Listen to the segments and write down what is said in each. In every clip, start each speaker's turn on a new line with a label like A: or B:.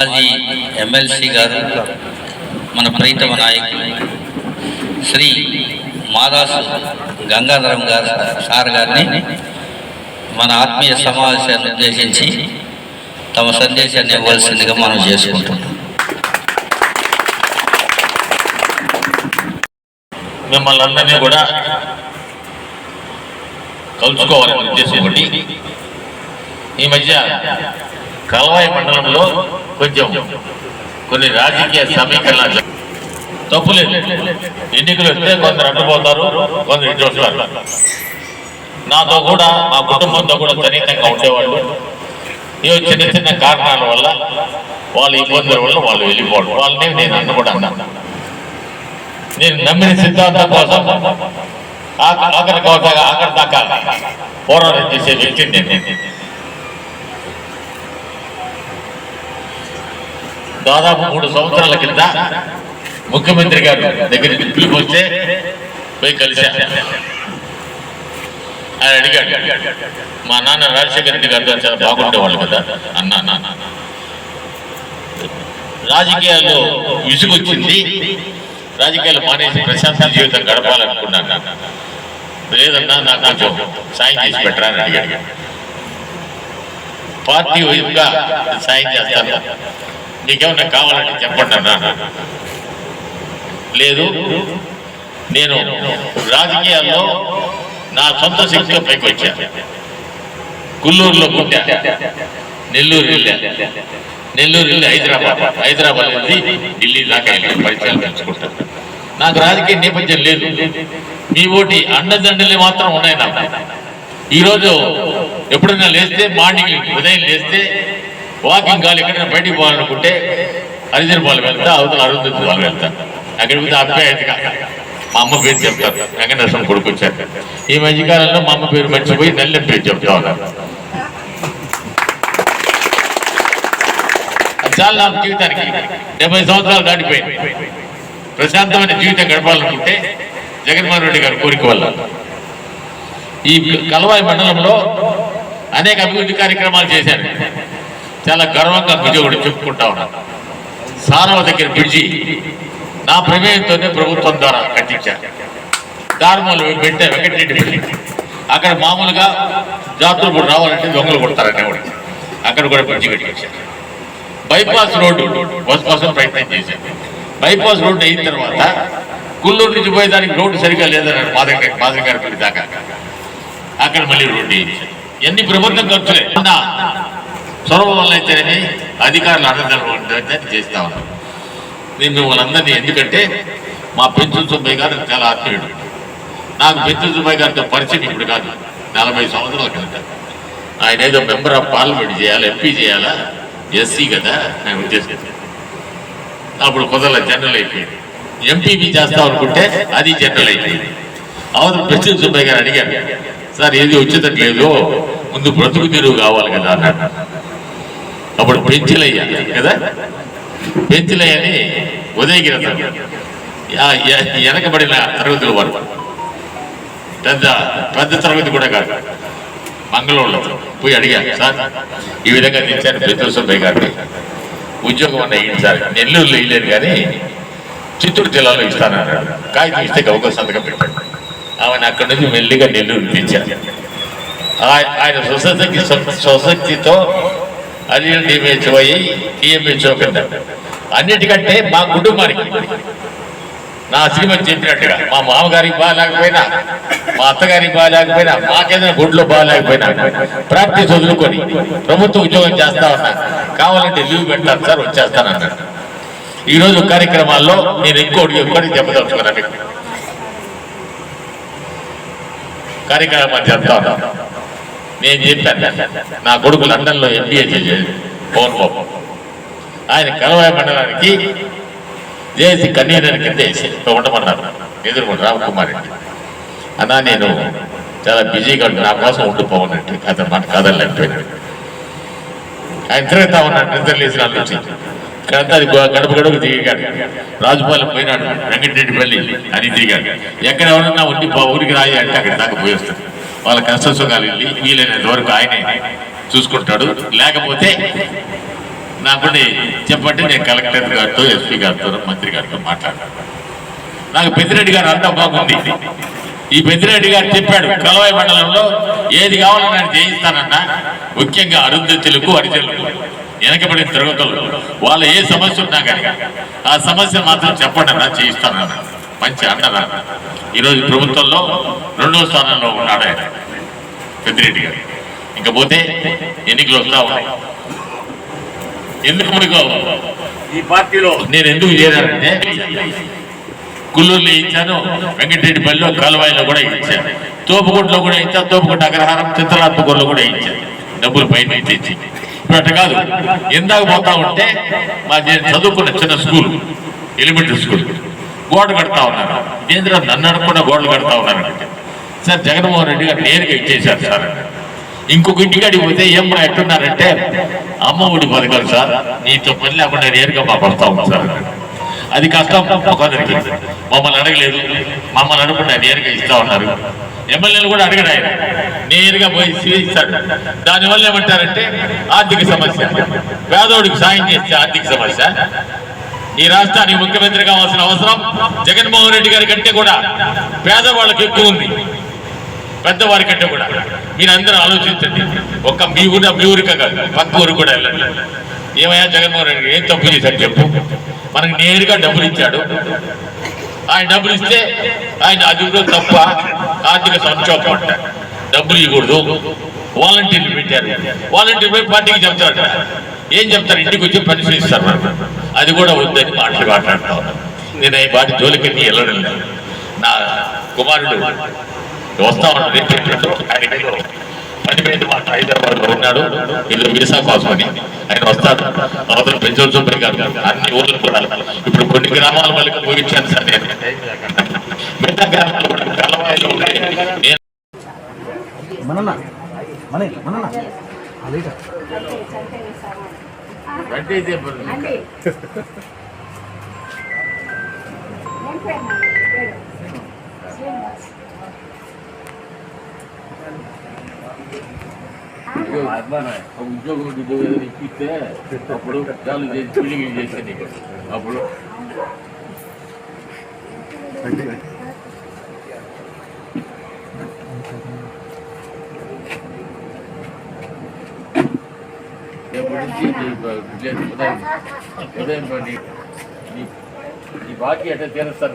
A: మాజీ ఎమ్మెల్సీ గారు మన ప్రీతమ నాయకులు శ్రీ మాదాసు గంగాధరం గారు సార్ గారిని మన ఆత్మీయ సమావేశాన్ని ఉద్దేశించి తమ సందేశాన్ని ఇవ్వాల్సిందిగా మనం చేసుకుంటున్నాం.
B: మిమ్మల్ని అందరినీ కూడా కలుసుకోవాలని ఉద్దేశం ఒకటి. ఈ మధ్య కలవాయి మండలంలో కొంచెం కొన్ని రాజకీయ సమీకరణలు జ- తప్పులేదు. ఎన్నికలు వస్తే కొందరు అడ్డుపోతారు కొందరు ఇటు వస్తారు. నాతో కూడా మా కుటుంబంతో కూడా సన్నిహితంగా ఉండేవాళ్ళు. ఏ చిన్న చిన్న కారణాల వల్ల వాళ్ళ ఇబ్బందుల వల్ల వాళ్ళు వెళ్ళిపోవడం. వాళ్ళని నేను అన్న కూడా అన్నాను నేను నమ్మిన సిద్ధాంతం కోసం ఆఖరి కోత ఆఖరి దాకా పోరాటం చేసే వ్యక్తిని నేను. దాదాపు మూడు సంవత్సరాల కింద ముఖ్యమంత్రి గారు దగ్గర పిలుపు వస్తే పోయి కలిసా ఆయన అడిగాడు మా నాన్న రాజశేఖర రెడ్డి గారితో చాలా బాగుండేవాళ్ళు కదా? అన్న నాన్న రాజకీయాల్లో విసుగొచ్చింది. రాజకీయాలు మానేసి ప్రశాంత జీవితం గడపాలనుకున్నాను లేదన్నా నాకు కొంచెం సాయం చేసి పెట్టరా? అని అడిగాడు. పార్టీ వైపుగా సాయం చేస్తాను. మీకేమన్నా కావాలంటే చెప్పండి అన్నా. లేదు నేను రాజకీయాల్లో నా సొంత శక్తితో పైకి వచ్చా గుల్లూరులో పుట్టా. నెల్లూరు వెళ్ళా నెల్లూరు వెళ్ళి హైదరాబాద్. హైదరాబాద్ వెళ్ళి ఢిల్లీ దాకా పరిచయాలు పెంచుకుంటాను నాకు రాజకీయ నేపథ్యం లేదు. మీ ఓటి అండదండలు మాత్రం ఉన్నాయి నాకు. ఈరోజు ఎప్పుడైనా లేస్తే మార్నింగ్ ఉదయం లేస్తే వాకింగ్ కాలు ఎక్కడైనా బయటికి పోవాలనుకుంటే హరిజన్ పాలు వెళ్తా అవతల అరుంధతి వాళ్ళు వెళ్తా. అక్కడికి పోతే అభ్యాయతగా మా అమ్మ పేరు చెప్తారు వెంకటేశ్వరం కొడుకు వచ్చాక ఈ మధ్యకాలంలో మా అమ్మ పేరు మర్చిపోయి నల్లెం పేరు చెప్తా ఉన్నారు చాలా నా జీవితానికి డెబ్బై సంవత్సరాలు దాటిపోయింది. ప్రశాంతమైన జీవితం గడపాలనుకుంటే జగన్మోహన్ రెడ్డి గారి కోరిక వల్ల. ఈ కలవాయి మండలంలో అనేక అభివృద్ధి కార్యక్రమాలు చేశాను చాలా గర్వంగా విజయవాడ చెప్పుకుంటా ఉన్నాను. సారవ దగ్గర బ్రిడ్జి నా ప్రమేయంతోనే ప్రభుత్వం ద్వారా కట్టించారు దారుమూలు పెట్టే వెంకటరెడ్డి అక్కడ మామూలుగా జాతరలు కూడా రావాలంటే దొంగలు కొడతారనేవాడు అక్కడ కూడా బ్రిడ్జి కట్టించారు బైపాస్ రోడ్డు బస్ కోసం ప్రయత్నం చేశాను బైపాస్ రోడ్డు అయిన తర్వాత కుల్లూరు నుంచి పోయేదానికి రోడ్డు సరిగా లేదన్నారు మాదగ మాదగారి దాకా. అక్కడ మళ్ళీ రోడ్డు వేయించారు ఎన్ని ప్రభుత్వం ఖర్చులే. ఉన్న చొరవ వల్ల అయితేనే అధికారులు అర్థం చేస్తా ఉన్నారు. నేను మిమ్మల్ని అందరినీ ఎందుకంటే మా పెంచు సుబ్బయ్య గారు చాలా ఆత్మీయుడు. నాకు పెంచు సుబ్బయ్య గారితో పరిచయం ఇప్పుడు కాదు. నలభై సంవత్సరాల కిందట ఆయన ఏదో మెంబర్ ఆఫ్ పార్లమెంట్ చేయాలి ఎంపీ చేయాలా ఎస్సీ కదా ఆయన ఉద్దేశం. అప్పుడు కుదరల జనరల్ అయిపోయింది ఎంపీపీ చేస్తాం అనుకుంటే అది జనరల్ అయిపోయింది. అవతల పెంచు సుబ్బయ్య గారు అడిగారు సార్ ఏది వచ్చేటట్లేదు ముందు బ్రతుకు తెరువు కావాలి కదా అన్నాడు అప్పుడు పెంచులయ్యా కదా? అని ఉదయగిరి అతను. వెనకబడిన తరగతులు వారు. పెద్ద పెద్ద తరగతి కూడా కాదు. మంగళూరులో పోయి అడిగాను సార్ ఈ విధంగా తెచ్చాను పెద్దల సుబ్బయ్య గారిని. ఉద్యోగం అన్న ఏంటి సార్? నెల్లూరులో ఇయ్యలేరు కానీ చిత్తూరు జిల్లాలో ఇస్తానన్నాడు. కాగితం ఇస్తే గౌక సంతకం పెట్టాడు. ఆమెను అక్కడి నుంచి మెల్లిగా నెల్లూరు తెచ్చారు. ఆయన స్వశక్తి స్వశక్తితో అది డిఎంహెచ్ఓ అయ్యి టీఎంహెచ్ఓ కింద అన్నిటికంటే మా కుటుంబానికి నా శ్రీమతి చెప్పినట్టుగా మా మామగారికి బాగాలేకపోయినా మా అత్తగారికి బాగాలేకపోయినా మాకేదైనా గుడ్లో బాగాలేకపోయినా ప్రాక్టీస్ వదులుకొని ప్రభుత్వ ఉద్యోగం చేస్తా ఉన్నా కావాలంటే లీవ్ పెట్టాను సార్ వచ్చేస్తాను అన్నాడు ఈరోజు కార్యక్రమాల్లో నేను ఇంకోటి ఇంకోటి చెప్పదలుచుకున్నా మీకు కార్యక్రమాలు చెప్తా ఉన్నాను నేను చెప్పాను. నా కొడుకు లండన్లో ఎంబీఏ చేసేది పవన్ బాబు ఆయన కలవాయ మండలానికి జేసి కన్వీనర్ కింద వేసి ఉండమన్నారు. ఎదురుకుండా రామకుమార్ రెడ్డి. అన్నా నేను చాలా బిజీగా నా కోసం ఉండిపోవనంటే అతను మాట కదలేకపోయినాడు ఆయన తిరుగుతా ఉన్నాడు నిద్ర లేచిన నుంచి ఇక్కడంతా అది గడప గడప దిగాడు రాజుపాలెం పోయినాడు వెంకటరెడ్డిపల్లి అని దిగాడు. ఎక్కడ ఎవరన్నా ఉండి ఊరికి రాయి అంటే అక్కడ దాకా పోయి వస్తాడు. వాళ్ళ కష్ట సుఖాలు వెళ్ళి వీలైనంత వరకు ఆయనే చూసుకుంటాడు. లేకపోతే నాకు చెప్పండి నేను కలెక్టర్ గారితో ఎస్పీ గారితో మంత్రి గారితో మాట్లాడతాను. నాకు పెద్దిరెడ్డి గారు అంతా బాగుంది. ఈ పెద్దిరెడ్డి గారు చెప్పాడు కలవాయి మండలంలో ఏది కావాలో నేను చేయిస్తానన్నా. ముఖ్యంగా అరుంధతులకు అరిజనులకు వెనకబడిన తిరగతులు వాళ్ళ ఏ సమస్య ఉన్నా కానీ ఆ సమస్య మాత్రం చెప్పండి అన్నా చేయిస్తానన్నా. మంచి అన్నదా ఈరోజు ప్రభుత్వంలో రెండో స్థానంలో ఉన్నాడు ఆయన పెద్దిరెడ్డి గారు. ఇంకా పోతే ఎన్నికలు వస్తా ఉన్నాయి. ఎందుకు మనకు ఈ పార్టీలో నేను ఎందుకు చేరానంటే కుల్లూరులో ఇచ్చాను వెంకటరెడ్డిపల్లిలో కాలువాయిలో కూడా ఇచ్చాను. తోపుగుంట్లో కూడా ఇచ్చాను తోపుగుంట అగ్రహారం చిత్రాత్మకూరులో కూడా ఇచ్చాను. డబ్బులు పైన తెచ్చి. ఇప్పుడు కాదు. ఎందాక పోతా ఉంటే మా నేను చదువుకున్న చిన్న స్కూల్ ఎలిమెంటరీ స్కూల్. గోడ కడతా ఉన్నారు. కేంద్ర నన్ను అడగకుండా గోడలు కడతా ఉన్నారు సార్ జగన్మోహన్ రెడ్డి గారు నేరుగా ఇచ్చేశారు సార్. ఇంకొక ఇంటికాడికి పోతే ఏం మా ఎట్టున్నారంటే అమ్మ ఒడి పథకాలు సార్ నీతో పని లేకుండా నేరుగా మా పడతా ఉంది సార్. అది కష్టం కొందరికి మమ్మల్ని అడగలేదు మమ్మల్ని అడగకుండా నేరుగా ఇస్తా ఉన్నారు. ఎమ్మెల్యేలు కూడా అడగడు ఆయన. నేరుగా పోయి ఇస్తాడు దానివల్ల ఏమంటారంటే ఆర్థిక సమస్య. పేదోడికి సాయం చేస్తే ఆర్థిక సమస్య. ఈ రాష్ట్రానికి ముఖ్యమంత్రి కావాల్సిన అవసరం జగన్మోహన్ రెడ్డి గారి కంటే కూడా పేదవాళ్ళకి ఎక్కువ ఉంది. పెద్దవారి కంటే కూడా. మీరందరూ ఆలోచించండి. ఒక్క మీ ఊరు మీ ఊరిక కాదు పక్క ఊరు కూడా వెళ్ళండి. ఏమయ్యా జగన్మోహన్ రెడ్డి ఏం తప్పు చేశాడు చెప్పు. మనకు నేరుగా డబ్బులు ఇచ్చాడు. ఆయన డబ్బులు ఇస్తే ఆయన అది తప్ప ఆర్థిక సంక్షోభం అంట. డబ్బులు ఇవ్వకూడదు. వాలంటీర్లు పెట్టారు. వాలంటీర్ పోయి పార్టీకి చెప్తాడు ఏం చెప్తారు? ఇంటికి వచ్చి పరిశీలిస్తారు అది కూడా వద్దని మాటలు మాట్లాడుతా ఉన్నారు. నేను ఈ వాటి జోలికి వెళ్ళడం లేదు. నా కుమారుడు వస్తా ఉన్నాడు రేపు ఎప్పుడో ఆయన పని మీద మాట హైదరాబాద్లో ఉన్నాడు. ఏదో వీసా కోసం అని. ఆయన వస్తాడు. అవతల పెంచోల్ సుబ్రహ్మ గారు అన్ని ఊర్లు కూడా ఇప్పుడు కొన్ని గ్రామాల వాళ్ళకి ముగించాను సార్ నేను. మిగతా గ్రామాలు కూడా కలవాయిలో ఉన్నాయి. నేను
C: మనన్న మన మనన్న.
B: అట్లానే ఒక ఉద్యోగం ఇప్పిస్తే అప్పుడు చాలు చేసి బిల్డింగ్ చేసే నీకు? అప్పుడు. ఎప్పటి నుంచి నీ బ- ఉదయం ఉదయం ఉదయం పని నీ- నీ బాకీ అంటే తీరుస్తాను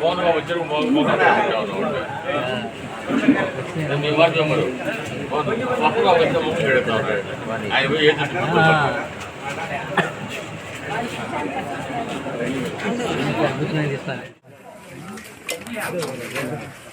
B: ఫోన్గా వచ్చారు మీ మాట మరి తప్పుగా వచ్చే ముక్కు పెడతారు ఆయన పోయి ఏం చెప్తున్నారు?